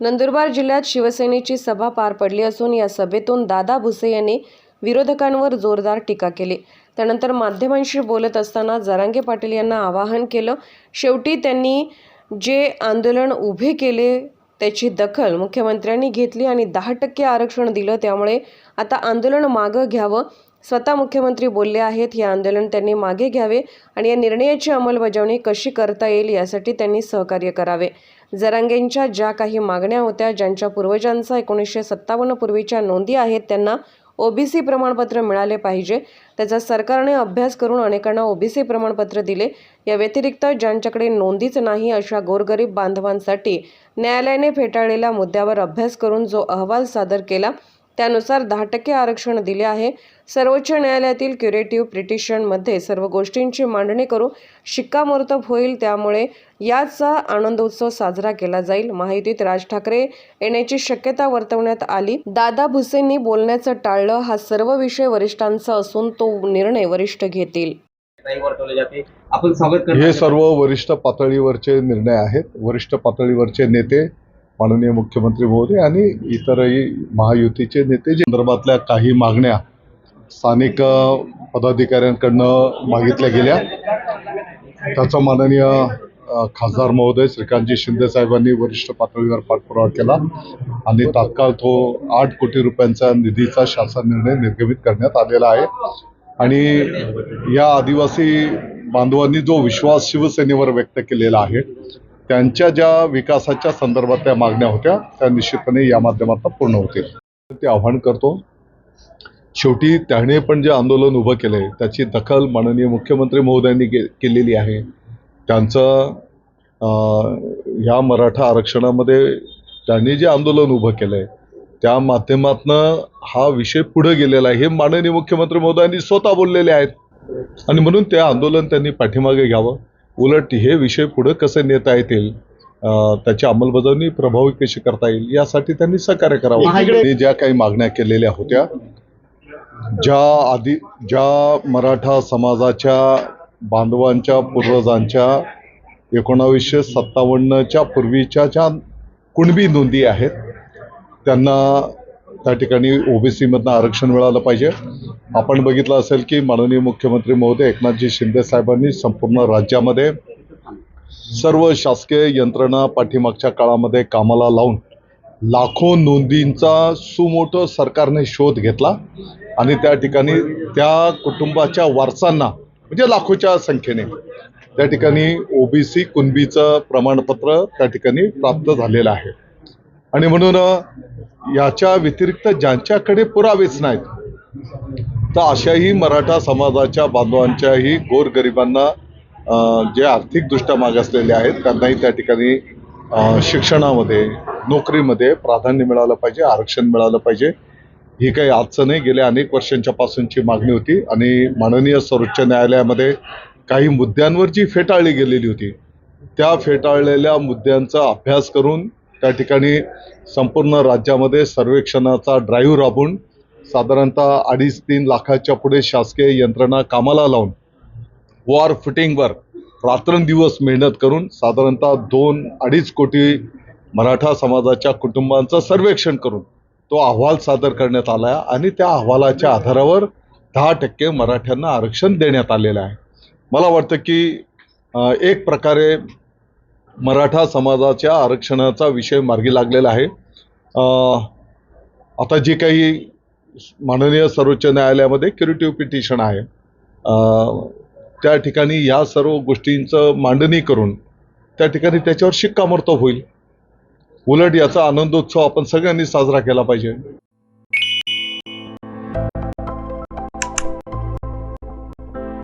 नंदुरबार जिल्ह्यात शिवसेनेची सभा पार पडली असून या सभेतून दादा भुसे यांनी विरोधकांवर जोरदार टीका केली. त्यानंतर माध्यमांशी बोलत असताना जरांगे पाटील यांना आवाहन केलं. शेवटी त्यांनी जे आंदोलन उभे केले त्याची दखल मुख्यमंत्र्यांनी घेतली आणि दहा टक्के आरक्षण दिलं. त्यामुळे आता आंदोलन मागं घ्यावं स्वतः मुख्यमंत्री बोलले आहेत हे आंदोलन त्यांनी मागे घ्यावे आणि या निर्णयाची अंमलबजावणी कशी करता येईल यासाठी त्यांनी सहकार्य करावे. जरांगेंच्या ज्या काही मागण्या होत्या ज्यांच्या पूर्वजांचा एकोणीसशे सत्तावन्न पूर्वीच्या नोंदी आहेत त्यांना ओबीसी प्रमाणपत्र मिळाले पाहिजे. त्याचा सरकारने अभ्यास करून अनेकांना ओबीसी प्रमाणपत्र दिले. या व्यतिरिक्त ज्यांच्याकडे नोंदीच नाही अशा गोरगरीब बांधवांसाठी न्यायालयाने फेटाळलेल्या मुद्द्यावर अभ्यास करून जो अहवाल सादर केला त्यानुसार दहा टक्के आरक्षण दिले आहे. सर्वोच्च न्यायालयातील क्युरेटिव्ह पिटिशनमध्ये सर्व गोष्टींची मांडणी करू शिक्कामोर्तब होईल त्यामुळे याचा आनंदोत्सव साजरा केला जाईल माहितीत राज ठाकरे येण्याची शक्यता वर्तवण्यात आली. दादा भुसेंनी बोलण्याचं टाळलं हा सर्व विषय वरिष्ठांचा असून तो निर्णय वरिष्ठ घेतील. हे सर्व वरिष्ठ पातळीवरचे निर्णय आहेत. वरिष्ठ पातळीवरचे नेते माननीय मुख्यमंत्री महोदय आणि इतरही महायुतीचे नेते जे संदर्भातल्या काही मागण्या स्थानिक पदाधिकाऱ्यांकडनं मागितल्या गेल्या. त्याचा माननीय खासदार महोदय श्रीकांतजी शिंदे साहेबांनी वरिष्ठ पातळीवर पाठपुरावा केला आणि तात्काळ तो आठ कोटी रुपयांचा निधीचा शासन निर्णय निर्गमित करण्यात आलेला आहे. आणि या आदिवासी बांधवांनी जो विश्वास शिवसेनेवर व्यक्त केलेला आहे त्यांच्या ज्या विकासाच्या संदर्भात त्या मागण्या होत्या त्या निश्चितपणे या माध्यमातून पूर्ण होतील. ते आव्हान करतो. शेवटी त्याने पण जे आंदोलन उभं केलंय त्याची दखल माननीय मुख्यमंत्री महोदयांनी के केलेली आहे. त्यांचं ह्या मराठा आरक्षणामध्ये त्यांनी जे आंदोलन उभं केलंय त्या माध्यमातनं हा विषय पुढे गेलेला आहे हे माननीय मुख्यमंत्री महोदयांनी स्वतः बोललेले आहेत. आणि म्हणून ते आंदोलन त्यांनी पाठीमागे घ्यावं. उलट हे विषय पुढे कसे नेता येतील त्याची अंमलबजावणी प्रभावी कशी करता येईल यासाठी त्यांनी सहकार्य करावं. ज्या काही मागण्या केलेल्या होत्या ज्या आधी ज्या मराठा समाजाच्या बांधवांच्या पूर्वजांच्या एकोणावीसशे सत्तावन्नच्या पूर्वीच्या ज्या कुणबी नोंदी आहेत त्यांना त्या ठिकाणी ओबीसीमधनं आरक्षण मिळालं पाहिजे. आपण बघितलं असेल की माननीय मुख्यमंत्री महोदय एकनाथजी शिंदे साहेबांनी संपूर्ण राज्यामध्ये सर्व शासकीय यंत्रणा पाठीमागच्या काळामध्ये कामाला लावून लाखो नोंदींचा सुमोठ सरकारने शोध घेतला आणि त्या ठिकाणी त्या कुटुंबाच्या वारसांना म्हणजे लाखोच्या संख्येने त्या ठिकाणी ओबीसी कुणबीचं प्रमाणपत्र त्या ठिकाणी प्राप्त झालेलं आहे. आणि म्हणून याच्या व्यतिरिक्त ज्यांच्याकडे पुरावेच नाहीत तर अशाही मराठा समाजाच्या बांधवांच्याही गोरगरिबांना जे आर्थिकदृष्ट्या मागासलेले आहेत त्यांनाही त्या ठिकाणी शिक्षणामध्ये नोकरीमध्ये प्राधान्य मिळालं पाहिजे आरक्षण मिळालं पाहिजे. ही काही आजचं नाही गेल्या अनेक वर्षांच्या पासूनची मागणी होती आणि माननीय सर्वोच्च न्यायालयामध्ये काही मुद्द्यांवर जी फेटाळली गेलेली होती त्या फेटाळलेल्या मुद्द्यांचा अभ्यास करून त्या ठिकाणी संपूर्ण राज्यामध्ये सर्वेक्षणाचा ड्राईव्ह राबून साधारणतः अडीच तीन लाखाच्या पुढे शासकीय यंत्रणा कामाला लावून वॉर फुटिंगवर रात्रंदिवस मेहनत करून साधारणतः दोन अडीच कोटी मराठा समाजाच्या कुटुंबांचं सर्वेक्षण करून तो अहवाल सादर करण्यात आला आहे आणि त्या अहवालाच्या आधारावर दहा टक्के मराठ्यांना आरक्षण देण्यात आलेलं आहे. मला वाटतं की एक प्रकारे मराठा समाजाच्या आरक्षणाचा विषय मार्गी लागलेला आहे. आता जे काही माननीय सर्वोच्च न्यायालयामध्ये क्युरेटिव्ह पिटिशन आहे. त्या ठिकाणी या सर्व गोष्टींचं मांडणी करून त्या ठिकाणी त्याच्यावर शिक्कामोर्तब होईल. उलट याचा आनंदोत्सव आपण सगळ्यांनी साजरा केला पाहिजे.